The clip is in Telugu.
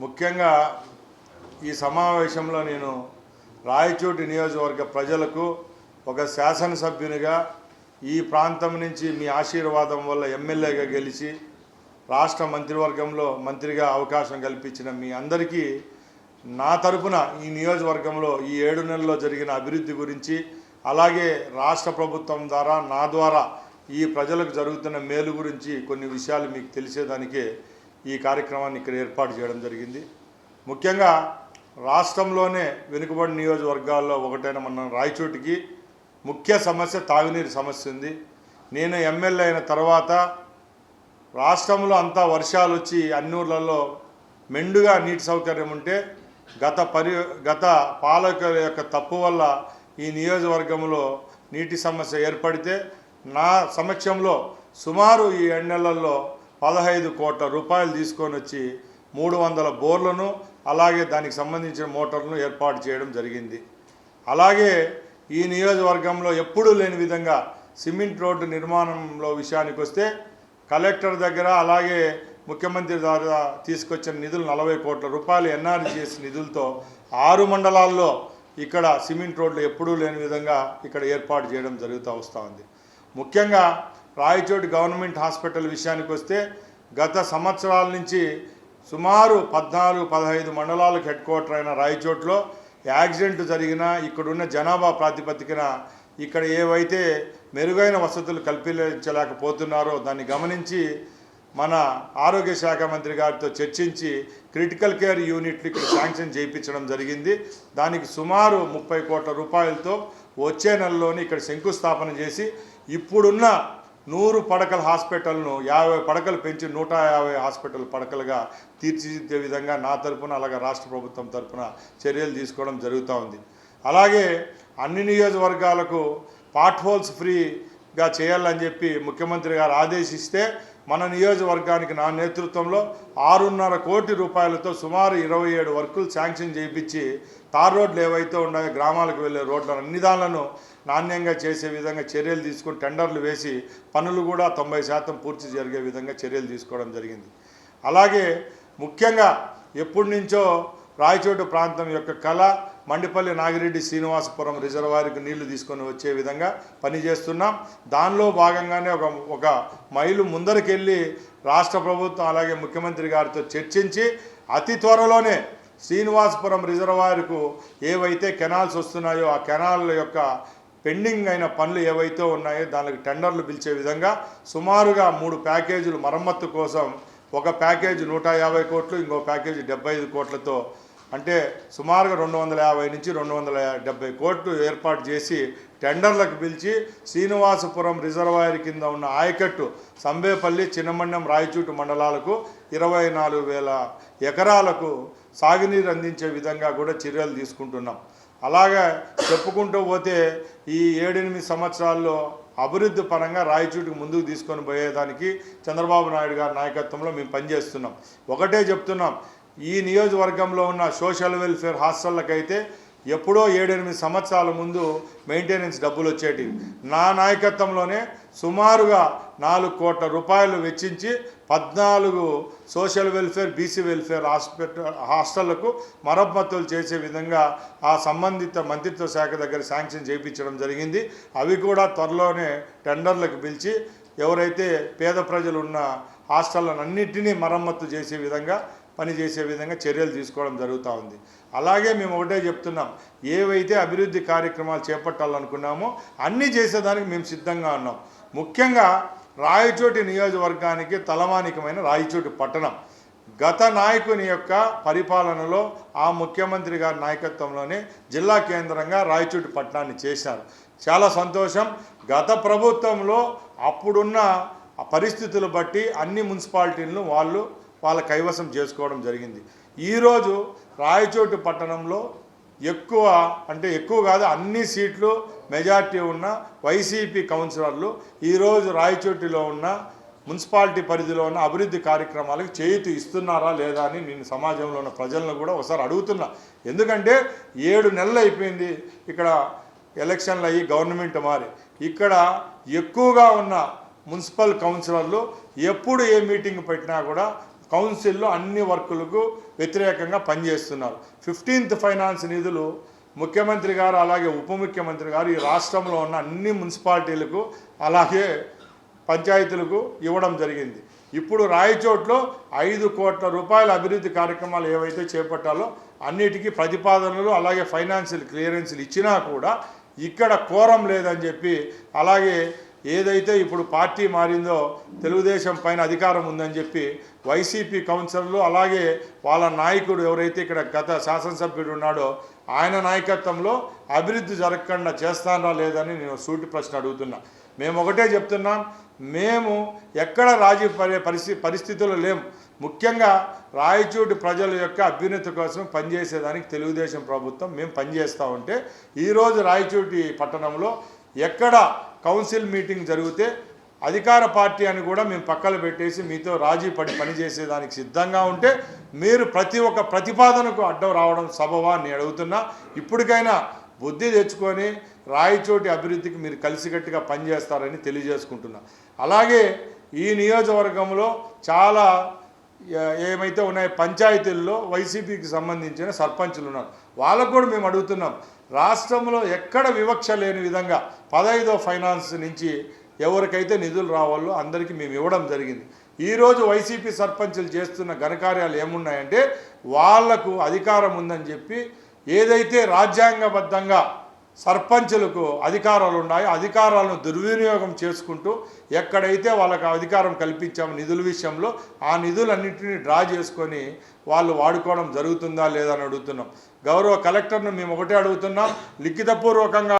ముఖ్యంగా ఈ సమావేశంలో నేను రాయచోటి నియోజకవర్గ ప్రజలకు ఒక శాసనసభ్యునిగా ఈ ప్రాంతం నుంచి మీ ఆశీర్వాదం వల్ల ఎమ్మెల్యేగా గెలిచి రాష్ట్ర మంత్రివర్గంలో మంత్రిగా అవకాశం కల్పించిన మీ అందరికీ నా తరపున ఈ నియోజకవర్గంలో ఈ ఏడు నెలల్లో జరిగిన అభివృద్ధి గురించి అలాగే రాష్ట్ర ప్రభుత్వం ద్వారా నా ద్వారా ఈ ప్రజలకు జరుగుతున్న మేలు గురించి కొన్ని విషయాలు మీకు తెలిసేదానికే ఈ కార్యక్రమాన్ని ఇక్కడ ఏర్పాటు చేయడం జరిగింది. ముఖ్యంగా రాష్ట్రంలోనే వెనుకబడి నియోజకవర్గాల్లో ఒకటైన మన రాయచోటికి ముఖ్య సమస్య తాగునీరు సమస్య ఉంది. నేను ఎమ్మెల్యే అయిన తర్వాత రాష్ట్రంలో అంతా వర్షాలు వచ్చి అన్ని ఊర్లలో మెండుగా నీటి సౌకర్యం ఉంటే గత పరి గత పాలకుల యొక్క తప్పు వల్ల ఈ నియోజకవర్గంలో నీటి సమస్య ఏర్పడితే నా సమక్షంలో సుమారు ఈ ఎండలలో పదహైదు కోట్ల రూపాయలు తీసుకొని వచ్చి మూడు వందల బోర్లను అలాగే దానికి సంబంధించిన మోటార్లను ఏర్పాటు చేయడం జరిగింది. అలాగే ఈ నియోజకవర్గంలో ఎప్పుడూ లేని విధంగా సిమెంట్ రోడ్డు నిర్మాణంలో విషయానికి వస్తే కలెక్టర్ దగ్గర అలాగే ముఖ్యమంత్రి ద్వారా తీసుకొచ్చిన నిధులు నలభై కోట్ల రూపాయలు ఎన్ఆర్జీఎస్ నిధులతో ఆరు మండలాల్లో ఇక్కడ సిమెంట్ రోడ్లు ఎప్పుడూ లేని విధంగా ఇక్కడ ఏర్పాటు చేయడం జరుగుతూ వస్తూ ఉంది. ముఖ్యంగా రాయచోటి గవర్నమెంట్ హాస్పిటల్ విషయానికి వస్తే గత సంవత్సరాల నుంచి సుమారు పద్నాలుగు పదహైదు మండలాలకు హెడ్ క్వార్టర్ అయిన రాయచోట్లో యాక్సిడెంట్ జరిగినా ఇక్కడున్న జనాభా ప్రాతిపదికన ఇక్కడ ఏవైతే మెరుగైన వసతులు కల్పించలేకపోతున్నారో దాన్ని గమనించి మన ఆరోగ్య శాఖ మంత్రి గారితో చర్చించి క్రిటికల్ కేర్ యూనిట్లు ఇక్కడ శాంక్షన్ చేయించడం జరిగింది. దానికి సుమారు ముప్పై కోట్ల రూపాయలతో వచ్చే నెలలోని ఇక్కడ శంకుస్థాపన చేసి ఇప్పుడున్న నూరు పడకల హాస్పిటల్ను యాభై పడకలు పెంచి నూట యాభై హాస్పిటల్ పడకలుగా తీర్చిదిద్దే విధంగా నా తరపున అలాగే రాష్ట్ర ప్రభుత్వం తరపున చర్యలు తీసుకోవడం జరుగుతూ ఉంది. అలాగే అన్ని నియోజకవర్గాలకు పాట్ హోల్స్ ఫ్రీగా చేయాలని చెప్పి ముఖ్యమంత్రి గారు ఆదేశిస్తే మన నియోజకవర్గానికి నా నేతృత్వంలో ఆరున్నర కోటి రూపాయలతో సుమారు ఇరవై ఏడు వర్కులు శాంక్షన్ చేయించి తార్ రోడ్లు ఏవైతే ఉన్నాయో గ్రామాలకు వెళ్ళే రోడ్లను అన్ని దానిలను నాణ్యంగా చేసే విధంగా చర్యలు తీసుకుని టెండర్లు వేసి పనులు కూడా తొంభై శాతం పూర్తి జరిగే విధంగా చర్యలు తీసుకోవడం జరిగింది. అలాగే ముఖ్యంగా ఎప్పటి నుంచో రాయచోటు ప్రాంతం యొక్క కళ మండిపల్లి నాగిరెడ్డి శ్రీనివాసపురం రిజర్వాయర్కి నీళ్ళు తీసుకొని వచ్చే విధంగా పనిచేస్తున్నాం దానిలో భాగంగానే ఒక ఒక మైలు ముందరకెళ్ళి రాష్ట్ర ప్రభుత్వం అలాగే ముఖ్యమంత్రి గారితో చర్చించి అతి త్వరలోనే శ్రీనివాసపురం రిజర్వాయర్కు ఏవైతే కెనాల్స్ వస్తున్నాయో ఆ కెనాల్ యొక్క పెండింగ్ అయిన పనులు ఏవైతే ఉన్నాయో దానికి టెండర్లు పిలిచే విధంగా సుమారుగా మూడు ప్యాకేజీలు మరమ్మత్తు కోసం ఒక ప్యాకేజీ నూట యాభై కోట్లు ఇంకో ప్యాకేజీ డెబ్బై ఐదు కోట్లతో అంటే సుమారుగా రెండు వందల యాభై నుంచి రెండు వందల డెబ్బై కోట్లు ఏర్పాటు చేసి టెండర్లకు పిలిచి శ్రీనివాసపురం రిజర్వాయర్ కింద ఉన్న ఆయకట్టు సంబేపల్లి చిన్నమండం రాయచూటు మండలాలకు ఇరవై నాలుగు వేల ఎకరాలకు సాగునీరు అందించే విధంగా కూడా చర్యలు తీసుకుంటున్నాం. అలాగే చెప్పుకుంటూ పోతే ఈ ఏడెనిమిది సంవత్సరాల్లో అభివృద్ధి పరంగా రాయచూటికి ముందుకు తీసుకొని పోయేదానికి చంద్రబాబు నాయుడు గారి నాయకత్వంలో మేము పనిచేస్తున్నాం. ఒకటే చెప్తున్నాం ఈ నియోజకవర్గంలో ఉన్న సోషల్ వెల్ఫేర్ హాస్టళ్ళకైతే ఎప్పుడో ఏడెనిమిది సంవత్సరాల ముందు మెయింటెనెన్స్ డబ్బులు వచ్చేటివి. నా నాయకత్వంలోనే సుమారుగా నాలుగు కోట్ల రూపాయలు వెచ్చించి పద్నాలుగు social welfare BC welfare hospital హాస్టళ్ళకు మరమ్మతులు చేసే విధంగా ఆ సంబంధిత మంత్రిత్వ శాఖ దగ్గర శాంక్షన్ చేయించడం జరిగింది. అవి కూడా త్వరలోనే టెండర్లకు పిలిచి ఎవరైతే పేద ప్రజలు ఉన్న హాస్టళ్ళను అన్నింటినీ మరమ్మతు చేసే విధంగా పనిచేసే విధంగా చర్యలు తీసుకోవడం జరుగుతూ ఉంది. అలాగే మేము ఒకటే చెప్తున్నాం. ఏవైతే అభివృద్ధి కార్యక్రమాలు చేపట్టాలనుకున్నామో అన్నీ చేసేదానికి మేము సిద్ధంగా ఉన్నాం. ముఖ్యంగా రాయచోటి నియోజకవర్గానికి తలమానికమైన రాయచోటి పట్టణం. గత నాయకుని యొక్క పరిపాలనలో ఆ ముఖ్యమంత్రి గారి నాయకత్వంలోనే జిల్లా కేంద్రంగా రాయచోటి పట్టణాన్ని చేశారు. చాలా సంతోషం. గత ప్రభుత్వంలో అప్పుడున్న పరిస్థితులు బట్టి అన్ని మున్సిపాలిటీలను వాళ్ళు వాళ్ళ కైవసం చేసుకోవడం జరిగింది. ఈరోజు రాయచోటి పట్టణంలో ఎక్కువ అంటే ఎక్కువ కాదు అన్ని సీట్లు మెజార్టీ ఉన్న వైసీపీ కౌన్సిలర్లు ఈరోజు రాయచోటిలో ఉన్న మున్సిపాలిటీ పరిధిలో ఉన్న అభివృద్ధి కార్యక్రమాలకు చేయుతూ ఇస్తున్నారా లేదా అని నేను సమాజంలో ఉన్న ప్రజలను కూడా ఒకసారి అడుగుతున్నా. ఎందుకంటే ఏడు నెలలు అయిపోయింది ఇక్కడ ఎలక్షన్లు అయ్యి గవర్నమెంట్ మారి. ఇక్కడ ఎక్కువగా ఉన్న మున్సిపల్ కౌన్సిలర్లు ఎప్పుడు ఏ మీటింగ్ పెట్టినా కూడా కౌన్సిల్లో అన్ని వర్కులకు వ్యతిరేకంగా పనిచేస్తున్నారు. ఫిఫ్టీన్త్ ఫైనాన్స్ నిధులు ముఖ్యమంత్రి గారు అలాగే ఉప ముఖ్యమంత్రి గారు ఈ రాష్ట్రంలో ఉన్న అన్ని మున్సిపాలిటీలకు అలాగే పంచాయతీలకు ఇవ్వడం జరిగింది. ఇప్పుడు రాయచోట్లో ఐదు కోట్ల రూపాయల అభివృద్ధి కార్యక్రమాలు ఏవైతే చేపట్టాలో అన్నిటికీ ప్రతిపాదనలు అలాగే ఫైనాన్షియల్ క్లియరెన్స్లు ఇచ్చినా కూడా ఇక్కడ కోరం లేదని చెప్పి అలాగే ఏదైతే ఇప్పుడు పార్టీ మారిందో తెలుగుదేశం పైన అధికారం ఉందని చెప్పి వైసీపీ కౌన్సిలర్లు అలాగే వాళ్ళ నాయకుడు ఎవరైతే ఇక్కడ గత శాసనసభ్యుడు ఉన్నాడో ఆయన నాయకత్వంలో అభివృద్ధి జరగకుండా చేస్తానా లేదని నేను సూటి ప్రశ్న అడుగుతున్నా. మేము ఒకటే చెప్తున్నాం మేము ఎక్కడ రాజీ పడే పరిస్థితి పరిస్థితుల్లో లేం ముఖ్యంగా రాయచూటి ప్రజల యొక్క అభ్యున్నతి కోసం పనిచేసేదానికి తెలుగుదేశం ప్రభుత్వం మేము పనిచేస్తూ ఉంటే ఈరోజు రాయచూటి పట్టణంలో ఎక్కడ కౌన్సిల్ మీటింగ్ జరిగితే అధికార పార్టీ అని కూడా మేము పక్కన పెట్టేసి మీతో రాజీ పడి పనిచేసేదానికి సిద్ధంగా ఉంటే మీరు ప్రతి ఒక్క ప్రతిపాదనకు అడ్డం రావడం సబవా అని అడుగుతున్నా. ఇప్పటికైనా బుద్ధి తెచ్చుకొని రాయచోటి అభివృద్ధికి మీరు కలిసికట్టుగా పనిచేస్తారని తెలియజేసుకుంటున్నా. అలాగే ఈ నియోజకవర్గంలో చాలా ఏమైతే ఉన్నాయో పంచాయతీల్లో వైసీపీకి సంబంధించిన సర్పంచులు ఉన్నారు. వాళ్ళకు కూడా మేము అడుగుతున్నాం. రాష్ట్రంలో ఎక్కడ వివక్ష లేని విధంగా పదహైదో ఫైనాన్స్ నుంచి ఎవరికైతే నిధులు రావాలో అందరికీ మేము ఇవ్వడం జరిగింది. ఈరోజు వైసీపీ సర్పంచులు చేస్తున్న ఘనకార్యాలు ఏమున్నాయంటే వాళ్ళకు అధికారం ఉందని చెప్పి ఏదైతే రాజ్యాంగబద్ధంగా సర్పంచులకు అధికారాలు ఉన్నాయో అధికారాలను దుర్వినియోగం చేసుకుంటూ ఎక్కడైతే వాళ్ళకి అధికారం కల్పించామో నిధుల విషయంలో ఆ నిధులన్నింటినీ డ్రా చేసుకొని వాళ్ళు వాడుకోవడం జరుగుతుందా లేదా అని అడుగుతున్నాం. గౌరవ కలెక్టర్ను మేము ఒకటే అడుగుతున్నాం. లిఖితపూర్వకంగా